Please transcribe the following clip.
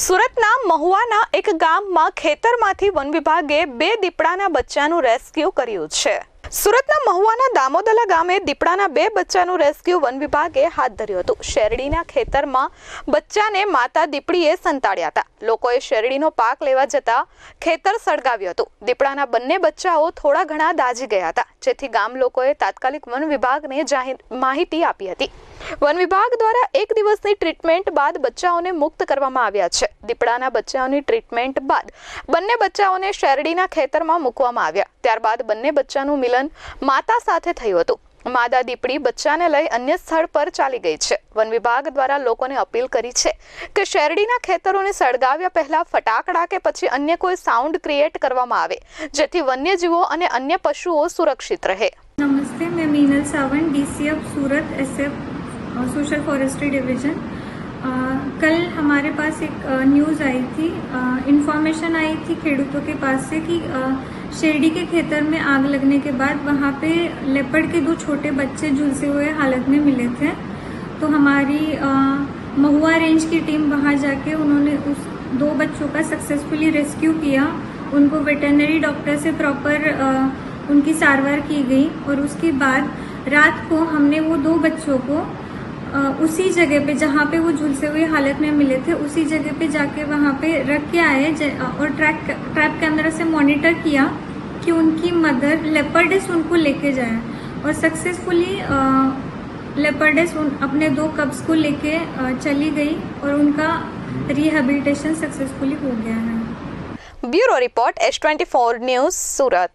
સુરતના મહુવાના એક ગામમાં ખેતરમાંથી વન વિભાગે બે દીપડાના બચ્ચાનું રેસ્ક્યુ કર્યું છે. સુરતના મહુવાના દામોદલા ગામે દીપડાના બે બચ્ચાનું રેસ્ક્યુ વન વિભાગે હાથ ધર્યું હતું. શેરડીના ખેતરમાં બચ્ચાને માતા દીપડીએ સંતાડ્યા હતા. લોકોએ શેરડીનો પાક લેવા જતા ખેતર સળગાવ્યું હતું. દીપડાના બંને બચ્ચાઓ થોડા ઘણા દાઝી ગયા હતા. જેથી ગામ લોકોએ તાત્કાલિક વન વિભાગને જાહેર માહિતી આપી હતી. વન વિભાગ દ્વારા એક દિવસની ટ્રીટમેન્ટ બાદ બચ્ચાઓને મુક્ત કરવામાં આવ્યા છે. દીપડાના બચ્ચાઓની ટ્રીટમેન્ટ બાદ બંને બચ્ચાઓને શેરડીના ખેતરમાં મૂકવામાં આવ્યા. ત્યારબાદ બંને બચ્ચાનું મિલન માતા સાથે થયું હતું. માદા દીપડી બચ્ચાને લઈ અન્ય સ્થળ પર ચાલી ગઈ છે વન વિભાગ દ્વારા લોકોને અપીલ કરી છે કે શેરડીના ખેતરોને સળગાવ્યા પહેલા ફટાકડા કે પછી અન્ય કોઈ સાઉન્ડ ક્રિએટ કરવામાં આવે જેથી વન્યજીવો અને અન્ય પશુઓ સુરક્ષિત રહે नमस्ते मैं Meenal Sawant DCF Surat SF social forestry division अ, कल हमारे पास एक अ, न्यूज़ आई थी इन्फॉर्मेशन आई थी खेडूतों के पास से कि अ, शेरडी के खेतर में आग लगने के बाद वहाँ पे लेपर्ड के दो छोटे बच्चे झुलसे हुए हालत में मिले थे। तो हमारी महुआ रेंज की टीम वहाँ जाके उन्होंने उस दो बच्चों का सक्सेसफुली रेस्क्यू किया। उनको वेटरनरी डॉक्टर से प्रॉपर उनकी सारवार की गई और उसके बाद रात को हमने वो दो बच्चों को उसी जगह पे जहाँ पे वो झुलसे हुए हालत में मिले थे, उसी जगह पे जाके वहाँ पे रख के आए और ट्रैक ट्रैप कैमरा से मॉनिटर किया कि उनकी मदर लेपरडेस उनको लेके जाए। और सक्सेसफुली लेपरडेस उन, अपने दो कब्स को लेके चली गई और उनका रिहेबिलिटेशन सक्सेसफुली हो गया है। Bureau report, S twenty four news, Surat.